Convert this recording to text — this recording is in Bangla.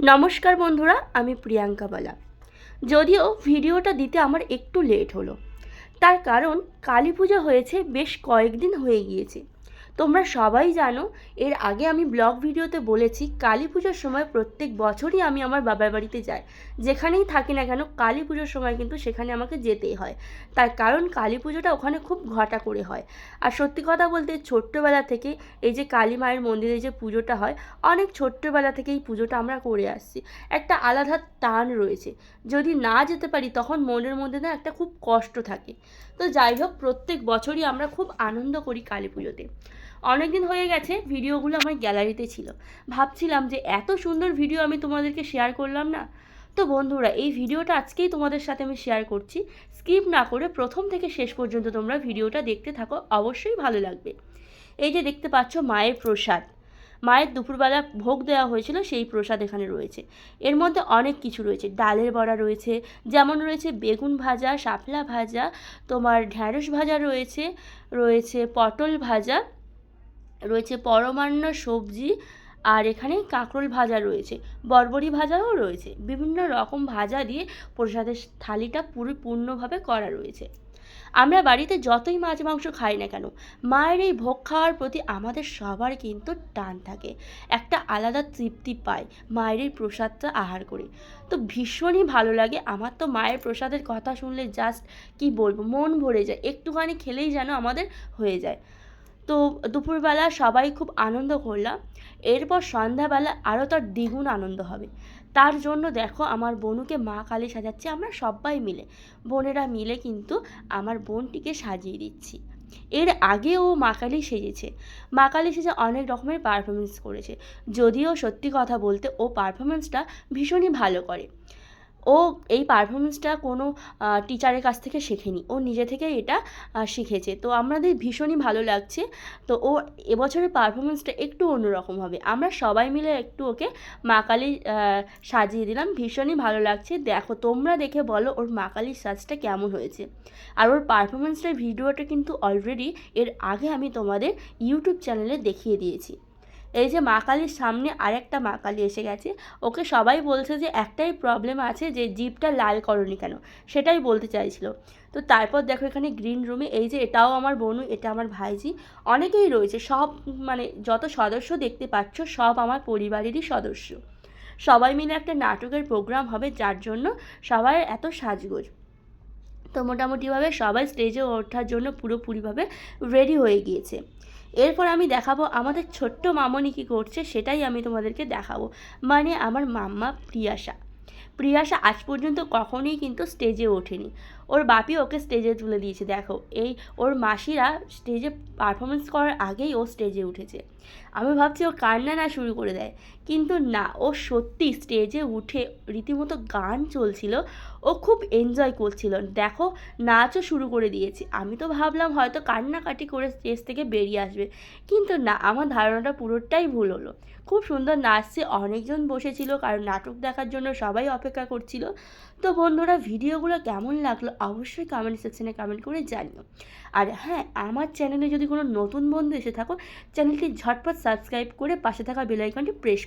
নমস্কার বন্ধুরা, আমি প্রিয়াঙ্কা বালা। যদিও ভিডিওটা দিতে আমার একটু লেট হলো, তার কারণ কালী পুজো হয়েছে বেশ কয়েকদিন হয়ে গিয়েছে। তোমরা সবাই জানো, এর আগে আমি ব্লগ ভিডিওতে বলেছি, কালী পুজোর সময় প্রত্যেক বছরই আমি আমার বাবার বাড়িতে যাই। যেখানেই থাকি না কেন, কালী পুজোর সময় কিন্তু সেখানে আমাকে যেতেই হয়। তার কারণ, কালী পুজোটা ওখানে খুব ঘটা করে হয়। আর সত্যি কথা বলতে, ছোট্টবেলা থেকে এই যে কালী মায়ের মন্দিরে যে পুজোটা হয়, অনেক ছোট্টবেলা থেকে এই পুজোটা আমরা করে আসছি। একটা আলাদা টান রয়েছে। যদি না যেতে পারি, তখন মনের মধ্যে না একটা খুব কষ্ট থাকে। তো যাই হোক, প্রত্যেক বছরই আমরা খুব আনন্দ করি কালী পুজোতে। অনেক দিন হয়ে গেছে, ভিডিওগুলো আমার গ্যালারিতে ছিল। ভাবছিলাম যে এত সুন্দর ভিডিও আমি তোমাদেরকে শেয়ার করলাম না? তো বন্ধুরা, এই ভিডিওটা আজকেই তোমাদের সাথে আমি শেয়ার করছি। স্কিপ না করে প্রথম থেকে শেষ পর্যন্ত তোমরা ভিডিওটা দেখতে থাকো, অবশ্যই ভালো লাগবে। এই যে দেখতে পাচ্ছ মায়ের প্রসাদ। মায়ের দুপুরবেলা ভোগ দেওয়া হয়েছিল, সেই প্রসাদ এখানে রয়েছে। এর মধ্যে অনেক কিছু রয়েছে। ডালের বড়া রয়েছে, যেমন রয়েছে বেগুন ভাজা, শাপলা ভাজা, তোমার ঢ্যাঁড়স ভাজা রয়েছে রয়েছে পটল ভাজা রয়েছে পরমান্ন সবজি আর এখানে কাঁকরোল ভাজা রয়েছে বরবরি ভাজাও রয়েছে। বিভিন্ন রকম ভাজা দিয়ে প্রসাদের থালিটা পুরো পূর্ণভাবে করা রয়েছে। আমরা বাড়িতে যতই মাছ মাংস খাই না কেন, মায়ের এই ভোগ খাওয়ার প্রতি আমাদের সবার কিন্তু টান থাকে। একটা আলাদা তৃপ্তি পায় মায়ের এই প্রসাদটা আহার করে। তো ভীষণই ভালো লাগে। আমার তো মায়ের প্রসাদের কথা শুনলে জাস্ট কি বলব, মন ভরে যায়। একটুখানি খেলেই যেন আমাদের হয়ে যায়। তো দুপুরবেলা সবাই খুব আনন্দ করলাম। এরপর সন্ধ্যাবেলা আরও তার দ্বিগুণ আনন্দ হবে। তার জন্য দেখো আমার বোনুকে মা কালী সাজাচ্ছে, আমরা সবাই মিলে। বোনেরা মিলে কিন্তু আমার বোনটিকে সাজিয়ে দিচ্ছি। এর আগে ও মা কালী সেজেছে। মা কালী সেজে অনেক রকমের পারফরমেন্স করেছে। যদিও সত্যি কথা বলতে ও পারফরমেন্সটা ভীষণই ভালো করে। ও এই পারফরমেন্সটা কোনো টিচারের কাছ থেকে শেখেনি। ও নিজে থেকে এটা শিখেছে। তো আমাদের ভীষণই ভালো লাগছে। তো ও এবছরের পারফরমেন্সটা একটু অন্যরকম হবে। আমরা সবাই মিলে একটু ওকে মা কালী সাজিয়ে দিলাম। ভীষণই ভালো লাগছে। দেখো, তোমরা দেখে বলো ওর মা কালীর সাজটা কেমন হয়েছে। আর ওর পারফরমেন্সটার ভিডিওটা কিন্তু অলরেডি এর আগে আমি তোমাদের ইউটিউব চ্যানেলে দেখিয়ে দিয়েছি। এই যে মা কালীর সামনে আরেকটা মা কালী এসে গেছে, ওকে সবাই বলছে যে একটাই প্রবলেম আছে যে জিপটা লাল করনি কেন? সেটাই বলতে চাইছিল। তো তারপর দেখো এখানে গ্রিন রুমে এই যে এটাও আমার বোনু, এটা আমার ভাইজি, অনেকেই রয়েছে, সব মানে যত সদস্য দেখতে পাচ্ছ, সব আমার পরিবারেরই সদস্য। সবাই মিলে একটা নাটকের প্রোগ্রাম হবে, যার জন্য সবাই এত সাজগোজ। তো মোটামুটিভাবে সবাই স্টেজে ওঠার জন্য পুরোপুরিভাবে রেডি হয়ে গিয়েছে। এরপর আমি দেখাবো আমাদের ছোট্ট মামনি কী করছে, সেটাই আমি তোমাদেরকে দেখাবো। মানে আমার মাম্মা প্রিয়াশা। প্রিয়াশা আজ পর্যন্ত কখনোই কিন্তু স্টেজে ওঠেনি। ওর বাপি ওকে স্টেজে তুলে দিয়েছে, দেখো। এই ওর মাসিরা স্টেজে পারফরমেন্স করার আগেই ও স্টেজে উঠেছে। আমি ভাবছি ও কান্না না শুরু করে দেয়। কিন্তু না, ও সত্যি স্টেজে উঠে রীতিমতো গান চলছিল। ও খুব এনজয় করছিল। দেখো, নাচও শুরু করে দিয়েছে। আমি তো ভাবলাম হয়তো কান্নাকাটি করে স্টেজ থেকে বেরিয়ে আসবে। কিন্তু না, আমার ধারণাটা পুরোটাই ভুল হলো। খুব সুন্দর নাচছে, অনেকজন বসেছিল, কারণ নাটক দেখার জন্য সবাই অপেক্ষা করছিল। তো বন্ধুরা, ভিডিওগুলো কেমন লাগল অবশ্যই কমেন্ট সেকশনে কমেন্ট করে জানিও। আর হ্যাঁ আমার চ্যানেলে যদি কোনো নতুন বন্ধু এসে থাকো চ্যানেলটি ঝটপট সাবস্ক্রাইব করে পাশে থাকা বেলাইকনটি প্রেস